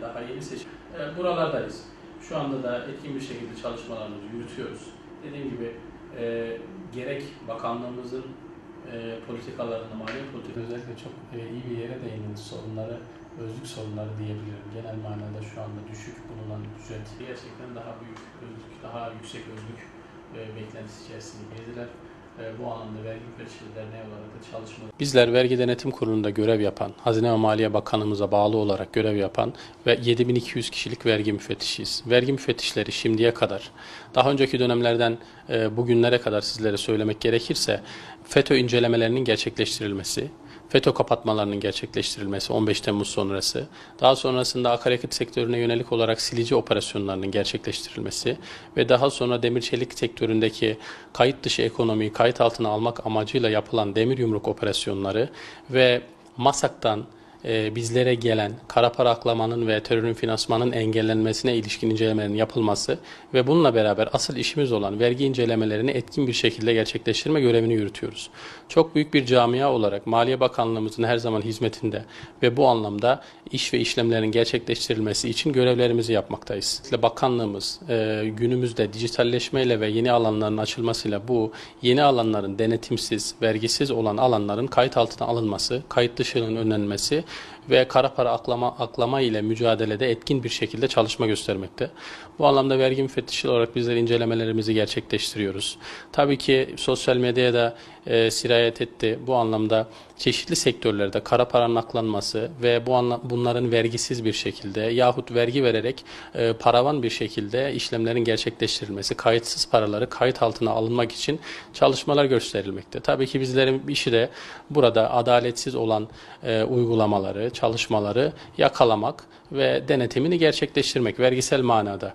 daha yeni seçim. E, buralardayız. Şu anda da etkin bir şekilde çalışmalarımızı yürütüyoruz. Dediğim gibi e, gerek bakanlığımızın e, politikalarını, maliye politikalarını özellikle çok e, iyi bir yere değindiniz sorunları, özlük sorunları diyebilirim. Genel manada şu anda düşük bulunan ücret gerçekten daha büyük özlük, daha yüksek özlük e, beklentisi içerisinde girdiler. E, bu anlamda vergi müfettişleri derneği olarak da çalışma. Bizler Vergi Denetim Kurulu'nda görev yapan, Hazine ve Maliye Bakanımıza bağlı olarak görev yapan ve 7200 kişilik vergi müfettişiyiz. Vergi müfettişleri şimdiye kadar, daha önceki dönemlerden e, bugünlere kadar sizlere söylemek gerekirse, FETÖ incelemelerinin gerçekleştirilmesi, FETÖ kapatmalarının gerçekleştirilmesi 15 Temmuz sonrası, daha sonrasında akaryakıt sektörüne yönelik olarak silici operasyonlarının gerçekleştirilmesi ve daha sonra demir çelik sektöründeki kayıt dışı ekonomiyi kayıt altına almak amacıyla yapılan demir yumruk operasyonları ve MASAK'tan e, bizlere gelen kara para aklamanın ve terörün finansmanın engellenmesine ilişkin incelemelerin yapılması ve bununla beraber asıl işimiz olan vergi incelemelerini etkin bir şekilde gerçekleştirme görevini yürütüyoruz. Çok büyük bir camia olarak Maliye Bakanlığımızın her zaman hizmetinde ve bu anlamda iş ve işlemlerin gerçekleştirilmesi için görevlerimizi yapmaktayız. Bakanlığımız e, günümüzde dijitalleşmeyle ve yeni alanların açılmasıyla bu yeni alanların denetimsiz, vergisiz olan alanların kayıt altına alınması, kayıt dışının önlenmesi ve kara para aklama, aklama ile mücadelede etkin bir şekilde çalışma göstermekte. Bu anlamda vergi müfettişi olarak bizler incelemelerimizi gerçekleştiriyoruz. Tabii ki sosyal medyaya da e, sirayet etti. Bu anlamda çeşitli sektörlerde kara paranın aklanması ve bu anla, bunların vergisiz bir şekilde yahut vergi vererek e, paravan bir şekilde işlemlerin gerçekleştirilmesi, kayıtsız paraları kayıt altına alınmak için çalışmalar gösterilmekte. Tabii ki bizlerin işi de burada adaletsiz olan e, uygulamaları, çalışmaları yakalamak ve denetimini gerçekleştirmek vergisel manada.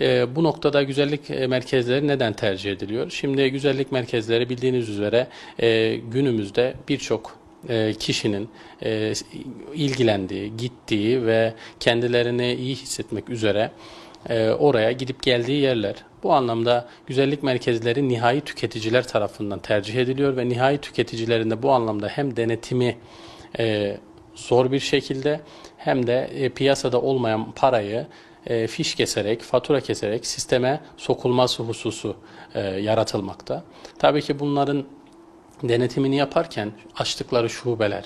E, bu noktada güzellik e, merkezleri neden tercih ediliyor? Şimdi güzellik merkezleri bildiğiniz üzere e, günümüzde birçok e, kişinin e, ilgilendiği, gittiği ve kendilerini iyi hissetmek üzere oraya gidip geldiği yerler. Bu anlamda güzellik merkezleri nihai tüketiciler tarafından tercih ediliyor ve nihai tüketicilerin de bu anlamda hem denetimi zor bir şekilde hem de piyasada olmayan parayı e, fiş keserek, fatura keserek sisteme sokulması hususu e, yaratılmakta. Tabii ki bunların denetimini yaparken açtıkları şubeler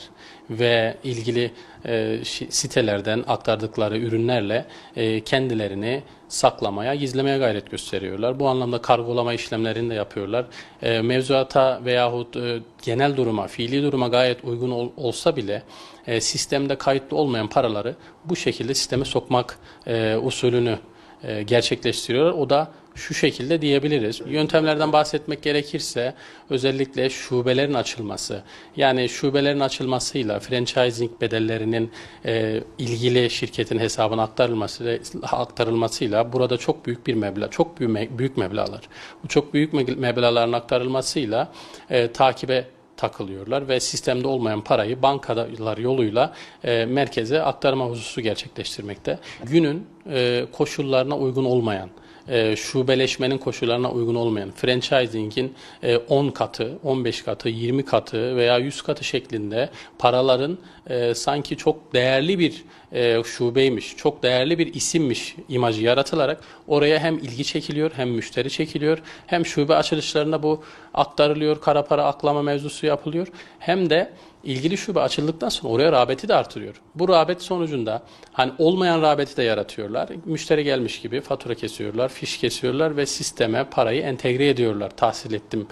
ve ilgili e, sitelerden aktardıkları ürünlerle e, kendilerini saklamaya, gizlemeye gayret gösteriyorlar. Bu anlamda kargolama işlemlerini de yapıyorlar. E, mevzuata veyahut e, genel duruma, fiili duruma gayet uygun ol, olsa bile e, sistemde kayıtlı olmayan paraları bu şekilde sisteme sokmak e, usulünü e, gerçekleştiriyorlar. O da şu şekilde diyebiliriz. Yöntemlerden bahsetmek gerekirse özellikle şubelerin açılması. Yani şubelerin açılmasıyla franchising bedellerinin e, ilgili şirketin hesabına aktarılması aktarılmasıyla burada çok büyük bir meblağ, çok büyük büyük meblağlar. Bu çok büyük meblağların aktarılmasıyla e, takibe takılıyorlar ve sistemde olmayan parayı bankalar yoluyla e, merkeze aktarma hususu gerçekleştirmekte. Günün e, koşullarına uygun olmayan e, şubeleşmenin koşullarına uygun olmayan franchising'in e, 10 katı, 15 katı, 20 katı veya 100 katı şeklinde paraların e, sanki çok değerli bir e, şubeymiş, çok değerli bir isimmiş imajı yaratılarak oraya hem ilgi çekiliyor, hem müşteri çekiliyor, hem şube açılışlarında bu aktarılıyor, kara para aklama mevzusu yapılıyor, hem de ilgili şube açıldıktan sonra oraya rağbeti de artırıyor. Bu rağbet sonucunda hani olmayan rağbeti de yaratıyorlar. Müşteri gelmiş gibi fatura kesiyorlar, fiş kesiyorlar ve sisteme parayı entegre ediyorlar. Tahsil ettim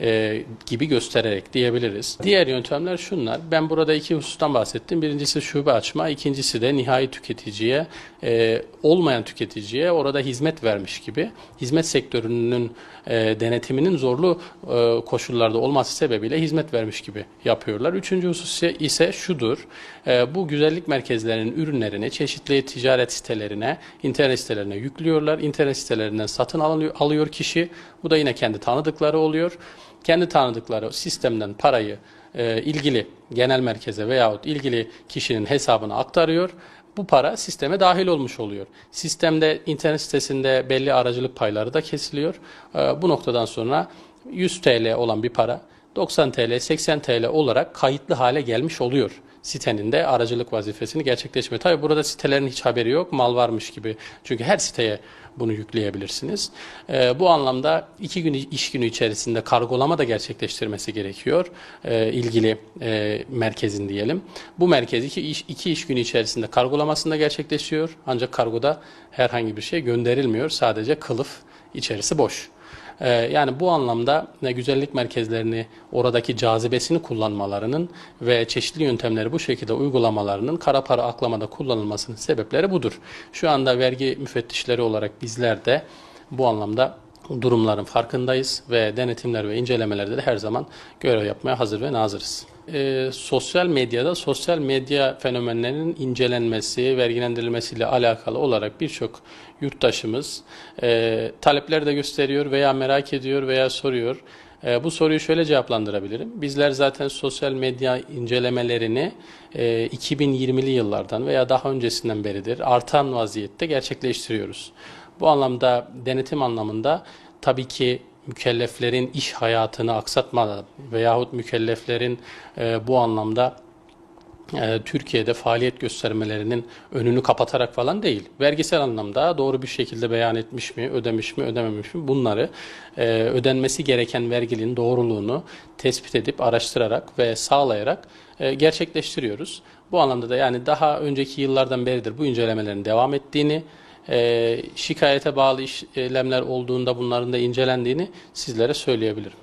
e, gibi göstererek diyebiliriz. Diğer yöntemler şunlar. Ben burada iki husustan bahsettim. Birincisi şube açma, ikincisi de nihai tüketiciye, e, olmayan tüketiciye orada hizmet vermiş gibi hizmet sektörünün e, denetiminin zorlu e, koşullarda olması sebebiyle hizmet vermiş gibi yapıyorlar. Üçüncü husus ise şudur. E, bu güzellik merkezlerinin ürünlerini çeşitli ticaret sitelerine, internet sitelerine yüklüyorlar. İnternet sitelerinden satın alıyor, alıyor kişi. Bu da yine kendi tanıdıkları oluyor. Kendi tanıdıkları sistemden parayı e, ilgili genel merkeze veyahut ilgili kişinin hesabına aktarıyor. Bu para sisteme dahil olmuş oluyor. Sistemde internet sitesinde belli aracılık payları da kesiliyor. E, bu noktadan sonra 100 TL olan bir para 90 TL, 80 TL olarak kayıtlı hale gelmiş oluyor sitenin de aracılık vazifesini gerçekleştiriyor. Tabii burada sitelerin hiç haberi yok, mal varmış gibi. Çünkü her siteye bunu yükleyebilirsiniz. Ee, bu anlamda iki gün iş günü içerisinde kargolama da gerçekleştirmesi gerekiyor. Ee, ilgili e, merkezin diyelim. Bu merkez iki iş, iki iş günü içerisinde kargolamasında gerçekleşiyor. Ancak kargoda herhangi bir şey gönderilmiyor. Sadece kılıf içerisi boş. Ee, Yani bu anlamda ne güzellik merkezlerini oradaki cazibesini kullanmalarının ve çeşitli yöntemleri bu şekilde uygulamalarının kara para aklamada kullanılmasının sebepleri budur. Şu anda vergi müfettişleri olarak bizler de bu anlamda durumların farkındayız ve denetimler ve incelemelerde de her zaman görev yapmaya hazır ve nazırız. Ee, sosyal medyada sosyal medya fenomenlerinin incelenmesi, vergilendirilmesiyle alakalı olarak birçok yurttaşımız e, talepler de gösteriyor veya merak ediyor veya soruyor. E, bu soruyu şöyle cevaplandırabilirim. Bizler zaten sosyal medya incelemelerini e, 2020'li yıllardan veya daha öncesinden beridir artan vaziyette gerçekleştiriyoruz. Bu anlamda denetim anlamında tabii ki mükelleflerin iş hayatını aksatmadan veyahut mükelleflerin e, bu anlamda e, Türkiye'de faaliyet göstermelerinin önünü kapatarak falan değil. Vergisel anlamda doğru bir şekilde beyan etmiş mi, ödemiş mi, ödememiş mi bunları e, ödenmesi gereken verginin doğruluğunu tespit edip araştırarak ve sağlayarak e, gerçekleştiriyoruz. Bu anlamda da yani daha önceki yıllardan beridir bu incelemelerin devam ettiğini, şikayete bağlı işlemler olduğunda bunların da incelendiğini sizlere söyleyebilirim.